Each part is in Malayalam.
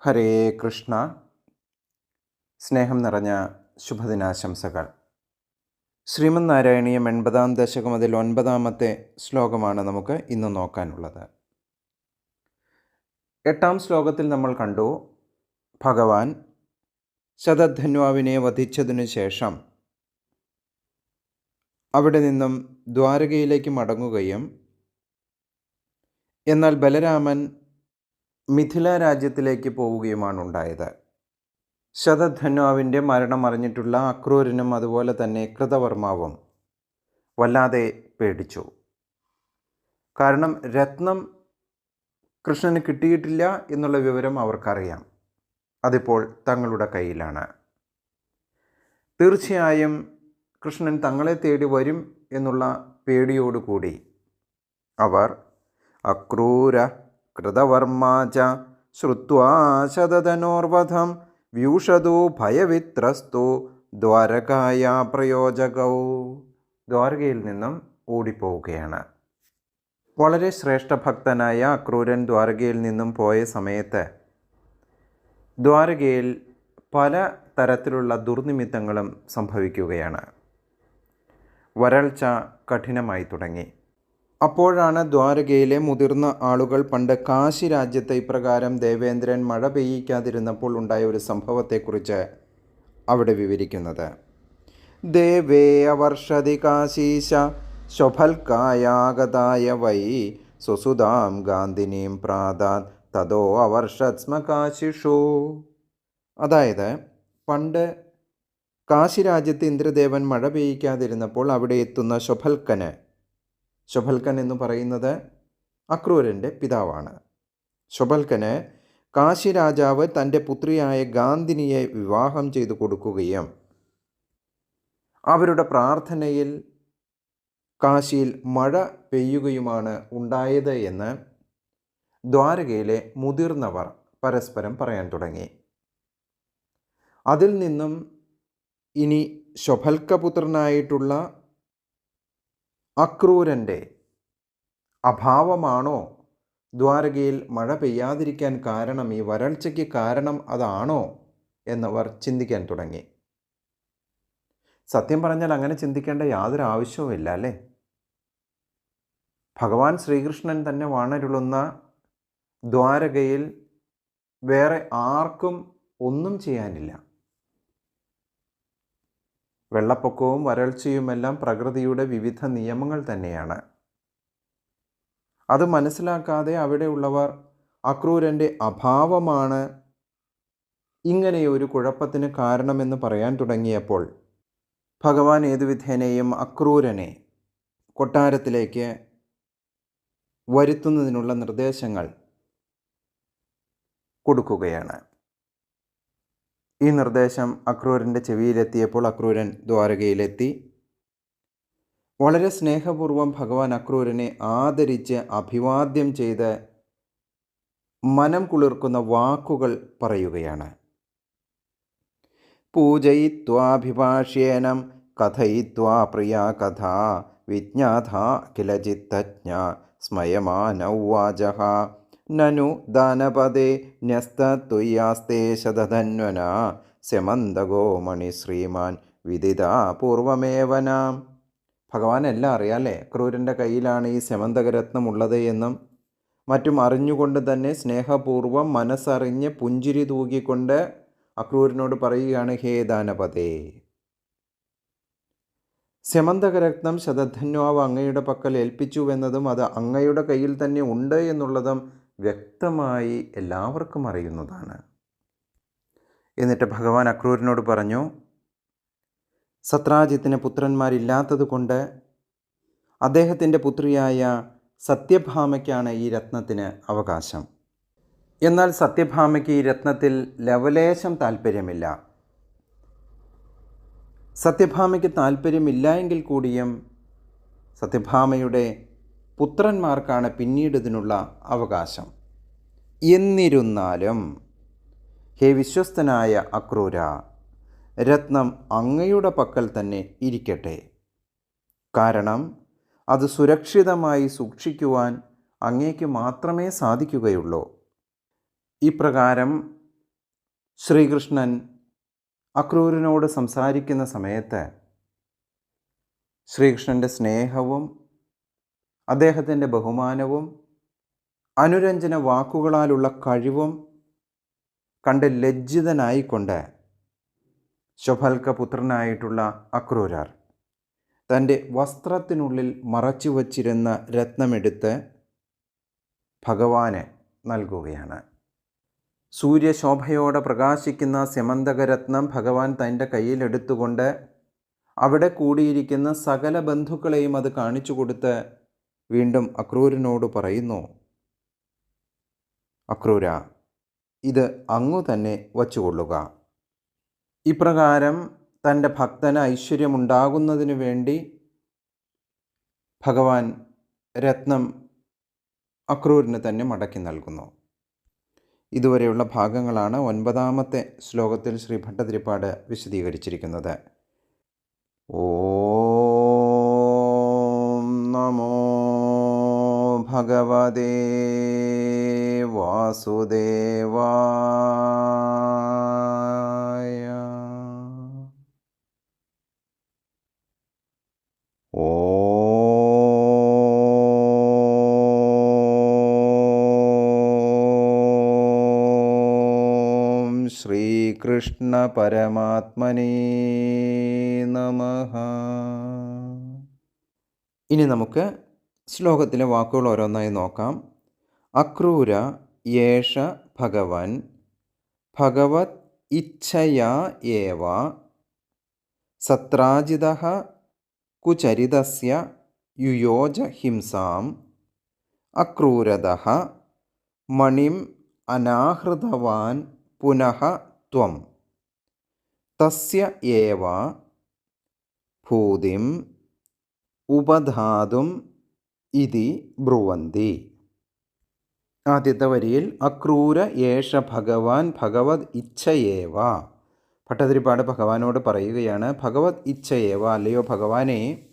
ഹരേ കൃഷ്ണ. സ്നേഹം നിറഞ്ഞ ശുഭദിനാശംസകൾ. ശ്രീമന് നാരായണീയം എൺപതാം ദശകം അതിൽ ഒൻപതാമത്തെ ശ്ലോകമാണ് നമുക്ക് ഇന്ന് നോക്കാനുള്ളത്. എട്ടാം ശ്ലോകത്തിൽ നമ്മൾ കണ്ടു ഭഗവാൻ ശതധന്വാവിനെ വധിച്ചതിനു ശേഷം അവിടെ നിന്നും ദ്വാരകയിലേക്ക് മടങ്ങുകയും എന്നാൽ ബലരാമൻ മിഥില രാജ്യത്തിലേക്ക് പോവുകയുമാണ് ഉണ്ടായത്. ശതധന്വാവിന്റെ മരണം അറിഞ്ഞിട്ടുള്ള അക്രൂരനും അതുപോലെ തന്നെ കൃതവർമാവും വല്ലാതെ പേടിച്ചു. കാരണം രത്നം കൃഷ്ണന് കിട്ടിയിട്ടില്ല എന്നുള്ള വിവരം അവർക്കറിയാം. അതിപ്പോൾ തങ്ങളുടെ കയ്യിലാണ്. തീർച്ചയായും കൃഷ്ണൻ തങ്ങളെ തേടി വരും എന്നുള്ള പേടിയോടുകൂടി അവർ അക്രൂര കൃതവർമാച ശ്രുത്വാ ശതധനോർവധം വ്യൂഷതു ഭയവിത്രസ്തു ദ്വാരകായ പ്രയോജകൗ ദ്വാരകയിൽ നിന്നും ഓടിപ്പോവുകയാണ്. വളരെ ശ്രേഷ്ഠ ഭക്തനായ അക്രൂരൻ ദ്വാരകയിൽ നിന്നും പോയ സമയത്ത് ദ്വാരകയിൽ പല തരത്തിലുള്ള ദുർനിമിത്തങ്ങളും സംഭവിക്കുകയാണ്. വരൾച്ച കഠിനമായി തുടങ്ങി. അപ്പോഴാണ് ദ്വാരകയിലെ മുതിർന്ന ആളുകൾ പണ്ട് കാശി രാജ്യത്തെ ഇപ്രകാരം ദേവേന്ദ്രൻ മഴ പെയ്യിക്കാതിരുന്നപ്പോൾ ഉണ്ടായ ഒരു സംഭവത്തെക്കുറിച്ച് അവിടെ വിവരിക്കുന്നത്. ദേവേ അവർഷതി കാശീശ ശൊഭൽക്കായാഗതായ വൈ സുസുതാം ഗാന്ധിനിയും പ്രാതാൻ തതോ അവർഷത്സ്മ കാശിഷു. അതായത് പണ്ട് കാശി രാജ്യത്ത് ഇന്ദ്രദേവൻ മഴ പെയ്യിക്കാതിരുന്നപ്പോൾ അവിടെ എത്തുന്ന ശൊഭൽക്കന് ശൊഭൽക്കൻ എന്ന് പറയുന്നത് അക്രൂരന്റെ പിതാവാണ്. ശൊഭൽക്കന് കാശി രാജാവ് തന്റെ പുത്രിയായ ഗാന്ധിനിയെ വിവാഹം ചെയ്തു കൊടുക്കുകയും അവരുടെ പ്രാർത്ഥനയിൽ കാശിയിൽ മഴ പെയ്യുകയുമാണ് ഉണ്ടായത് എന്ന് ദ്വാരകയിലെ മുതിർന്നവർ പരസ്പരം പറയാൻ തുടങ്ങി. അതിൽ നിന്നും ഇനി ശൊഭൽക്കപുത്രനായിട്ടുള്ള അക്രൂരന്റെ അഭാവമാണോ? ദ്വാരകയിൽ മഴ പെയ്യാതിരിക്കാൻ കാരണം ഈ വരൾച്ചയ്ക്ക് കാരണം അതാണോ? എന്നവർ ചിന്തിക്കാൻ തുടങ്ങി. സത്യം പറഞ്ഞാൽ അങ്ങനെ ചിന്തിക്കേണ്ട യാതൊരു ആവശ്യവുമില്ല അല്ലേ? ഭഗവാൻ ശ്രീകൃഷ്ണൻ തന്നെ വാണരുളുന്ന ദ്വാരകയിൽ വേറെ ആർക്കും ഒന്നും ചെയ്യാനില്ല. വെള്ളപ്പൊക്കവും വരൾച്ചയുമെല്ലാം പ്രകൃതിയുടെ വിവിധ നിയമങ്ങൾ തന്നെയാണ്. അത് മനസ്സിലാക്കാതെ അവിടെയുള്ളവർ അക്രൂരന്റെ അഭാവമാണ് ഇങ്ങനെയൊരു കുഴപ്പത്തിന് കാരണമെന്ന് പറയാൻ തുടങ്ങിയപ്പോൾ ഭഗവാൻ ഏതുവിധേനയും അക്രൂരനെ കൊട്ടാരത്തിലേക്ക് വരുത്തുന്നതിനുള്ള നിർദ്ദേശങ്ങൾ കൊടുക്കുകയാണ്. ഈ നിർദ്ദേശം അക്രൂരന്റെ ചെവിയിലെത്തിയപ്പോൾ അക്രൂരൻ ദ്വാരകയിലെത്തി. വളരെ സ്നേഹപൂർവം ഭഗവാൻ അക്രൂരനെ ആദരിച്ച് അഭിവാദ്യം ചെയ്ത് മനം കുളിർക്കുന്ന വാക്കുകൾ പറയുകയാണ്. പൂജയിത്വാഭിഭാഷ്യേനം കഥയിത്വാ പ്രിയ കഥ വിജ്ഞാഥ കില സ്മയമാനൗവാചഹ നനു ദാനപദേ ന്യസ്തത്വയാസ്തേ ശതധന്വന. സെമന്തഗോമണി മണി ശ്രീമാൻ വിദിതാ പൂർവമേവനാം ഭഗവാൻ എല്ലാം അറിയാലേ ക്രൂരന്റെ കയ്യിലാണ് ഈ സെമന്തകരത്നം ഉള്ളത് എന്നും. മറ്റും അറിഞ്ഞുകൊണ്ട് തന്നെ സ്നേഹപൂർവം മനസ്സറിഞ്ഞ് പുഞ്ചിരി തൂകിക്കൊണ്ട് അക്രൂരനോട് പറയുകയാണ് ഹേ ദാനപതേ സെമന്തകരത്നം ശതധന്വാവ് അങ്ങയുടെ പക്കൽ ഏൽപ്പിച്ചുവെന്നതും അത് അങ്ങയുടെ കയ്യിൽ തന്നെ ഉണ്ട് എന്നുള്ളതും വ്യക്തമായി എല്ലാവർക്കും അറിയുന്നതാണ്. എന്നിട്ട് ഭഗവാൻ അക്രൂരനോട് പറഞ്ഞു സത്രാജിത്തിന് പുത്രന്മാരില്ലാത്തതുകൊണ്ട് അദ്ദേഹത്തിന്റെ പുത്രിയായ സത്യഭാമയ്ക്കാണ് ഈ രത്നത്തിന് അവകാശം. എന്നാൽ സത്യഭാമയ്ക്ക് ഈ രത്നത്തിൽ ലവലേശം താല്പര്യമില്ല സത്യഭാമയ്ക്ക് താല്പര്യമില്ല എങ്കിൽ കൂടിയും സത്യഭാമയുടെ പുത്രന്മാർക്കാണ് പിന്നീട് ഇതിനുള്ള അവകാശം. എന്നിരുന്നാലും ഹേ വിശ്വസ്തനായ അക്രൂര രത്നം അങ്ങയുടെ പക്കൽ തന്നെ ഇരിക്കട്ടെ. കാരണം അത് സുരക്ഷിതമായി സൂക്ഷിക്കുവാൻ അങ്ങേക്ക് മാത്രമേ സാധിക്കുകയുള്ളൂ. ഇപ്രകാരം ശ്രീകൃഷ്ണൻ അക്രൂരനോട് സംസാരിക്കുന്ന സമയത്ത് ശ്രീകൃഷ്ണന്റെ സ്നേഹവും അദ്ദേഹത്തിന്റെ ബഹുമാനവും അനുരഞ്ജന വാക്കുകളാലുള്ള കഴിവും കണ്ട് ലജ്ജിതനായിക്കൊണ്ട് ശുഭൽക്ക പുത്രനായിട്ടുള്ള അക്രൂരാർ തന്റെ വസ്ത്രത്തിനുള്ളിൽ മറച്ചു വച്ചിരുന്ന രത്നമെടുത്ത് ഭഗവാന് നൽകുകയാണ്. സൂര്യശോഭയോടെ പ്രകാശിക്കുന്ന സ്യമന്തകരത്നം ഭഗവാൻ തന്റെ കയ്യിലെടുത്തുകൊണ്ട് അവിടെ കൂടിയിരിക്കുന്ന സകല ബന്ധുക്കളെയും അത് കാണിച്ചു കൊടുത്ത് വീണ്ടും അക്രൂരനോട് പറയുന്നു അക്രൂര ഇത് അങ്ങു തന്നെ വച്ചുകൊള്ളുക. ഇപ്രകാരം തന്റെ ഭക്തന് ഐശ്വര്യമുണ്ടാകുന്നതിനു വേണ്ടി ഭഗവാൻ രത്നം അക്രൂരിന് തന്നെ മടക്കി നൽകുന്നു. ഇതുവരെയുള്ള ഭാഗങ്ങളാണ് ഒൻപതാമത്തെ ശ്ലോകത്തിൽ ശ്രീ ഭട്ടതിരിപ്പാട് വിശദീകരിച്ചിരിക്കുന്നത്. ഓം നമോ ഭഗവതേ വാസുദേവായ. ശ്രീകൃഷ്ണ പരമാത്മനേ നമ. ഇനി നമുക്ക് ശ്ലോകത്തിലെ വാക്കുകൾ ഓരോന്നായി നോക്കാം. അക്രൂര യേഷ ഭഗവൻ. ഭഗവത് ഇച്ഛയാ ഏവ. സത്രാജിത കുചരിതസ്യ യുയോജ ഹിംസാം. അക്രൂരത മണിം അനാഹൃതവാൻ പുനഃ ത്വം. തസ്യ ഏവ. ഭൂതിം ഉപധാതും ഇതി ബ്രുവന്തി. ആദ്യത്തെ വരിയിൽ അക്രൂര യേഷ ഭഗവാൻ ഭഗവത് ഇച്ഛയേവ. ഭട്ടതിരിപ്പാട് ഭഗവാനോട് പറയുകയാണ് ഭഗവത് ഇച്ഛയേവ അല്ലയോ ഭഗവാനെ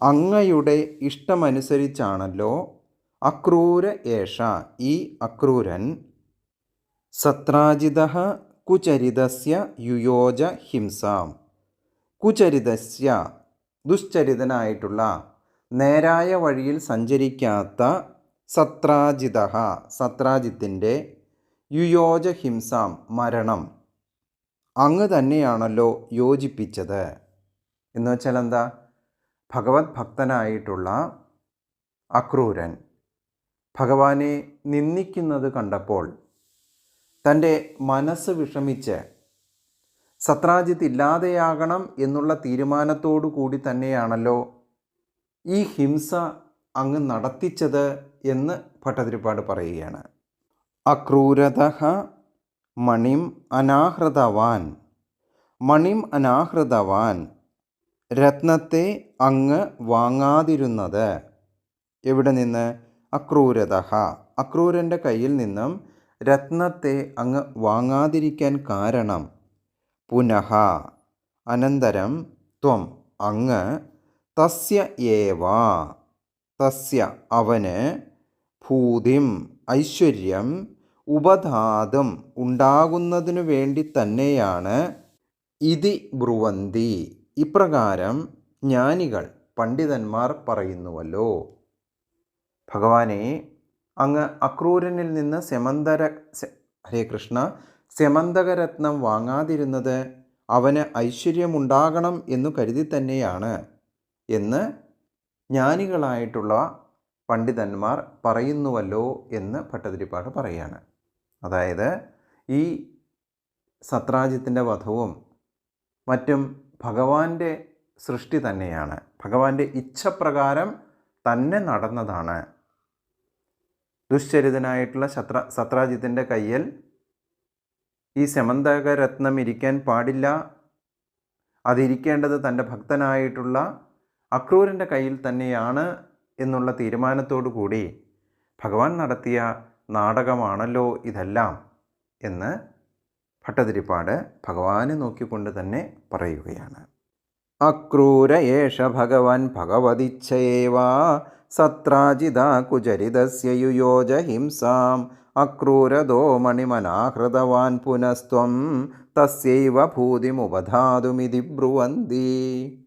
അങ്ങയുടെ ഇഷ്ടമനുസരിച്ചാണല്ലോ അക്രൂര യേഷ ഈ അക്രൂരൻ സത്രാജിത കുചരിതസ്യ യുയോജ ഹിംസാം. കുചരിതസ്യ ദുശ്ചരിതനായിട്ടുള്ള നേരായ വഴിയിൽ സഞ്ചരിക്കാത്ത സത്രാജിത സത്രാജിത്തിന്റെ യുയോജ ഹിംസാം മരണം അങ്ങ് തന്നെയാണല്ലോ യോജിപ്പിച്ചത്. എന്ന് വെച്ചാൽ എന്താ? ഭഗവത് ഭക്തനായിട്ടുള്ള അക്രൂരൻ ഭഗവാനെ നിന്ദിക്കുന്നത് കണ്ടപ്പോൾ തന്റെ മനസ്സ് വിഷമിച്ച് സത്രാജിത്ത് ഇല്ലാതെയാകണം എന്നുള്ള തീരുമാനത്തോടു കൂടി തന്നെയാണല്ലോ ഈ ഹിംസ അങ്ങ് നടത്തിച്ചത് എന്ന് ഭട്ടതിരിപ്പാട് പറയുകയാണ്. അക്രൂരത മണിം അനാഹൃതവാൻ. മണിം അനാഹൃതവാൻ. രത്നത്തെ അങ്ങ് വാങ്ങാതിരുന്നത്. എവിടെ നിന്ന്? അക്രൂരത. അക്രൂരന്റെ കയ്യിൽ നിന്നും രത്നത്തെ അങ്ങ് വാങ്ങാതിരിക്കാൻ കാരണം. പുനഃ. അനന്തരം ത്വം അങ്ങ് തസ്യ ഏവ തസ്യ അവന് ഭൂതിം ഐശ്വര്യം ഉപധാതം ഉണ്ടാകുന്നതിനു വേണ്ടി തന്നെയാണ്. ഇതി ബ്രുവന്തി. ഇപ്രകാരം ജ്ഞാനികൾ പണ്ഡിതന്മാർ പറയുന്നുവല്ലോ. ഭഗവാനെ അങ്ങ് അക്രൂരനിൽ നിന്ന് സെമന്തര ഹരേ കൃഷ്ണ സെമന്തകരത്നം വാങ്ങാതിരുന്നത് അവന് ഐശ്വര്യമുണ്ടാകണം എന്നു കരുതി തന്നെയാണ്. എന്ന് ജ്ഞാനികളായിട്ടുള്ള പണ്ഡിതന്മാർ പറയുന്നുവല്ലോ എന്ന് ഭട്ടതിരിപ്പാട് പറയുകയാണ് അതായത് ഈ സത്രാജിത്തിന്റെ വധവും മറ്റും ഭഗവാന്റെ സൃഷ്ടി തന്നെയാണ്. ഭഗവാന്റെ ഇച്ഛപ്രകാരം തന്നെ നടന്നതാണ്. ദുശ്ചരിതനായിട്ടുള്ള ശത്ര സത്രാജിത്തിന്റെ കയ്യിൽ ഈ സമന്തകരത്നം ഇരിക്കാൻ പാടില്ല. അതിരിക്കേണ്ടത് തന്റെ ഭക്തനായിട്ടുള്ള അക്രൂരന്റെ കയ്യിൽ തന്നെയാണ് എന്നുള്ള തീരുമാനത്തോടു കൂടി ഭഗവാൻ നടത്തിയ നാടകമാണല്ലോ ഇതെല്ലാം എന്ന് ഭട്ടതിരിപ്പാട് ഭഗവാനെ നോക്കിക്കൊണ്ട് തന്നെ പറയുകയാണ്. അക്രൂര ഭഗവാൻ ഭഗവതിച്ഛയേവാ സത്രാജിത കുചരിതസ്യ യുയോജ ഹിംസാം. അക്രൂരതോ മണിമനാഹൃതവാൻ പുനസ്ത്വം തസ്യൈവ ഭൂതിമുപധാതുമിതി ബ്രുവന്തി.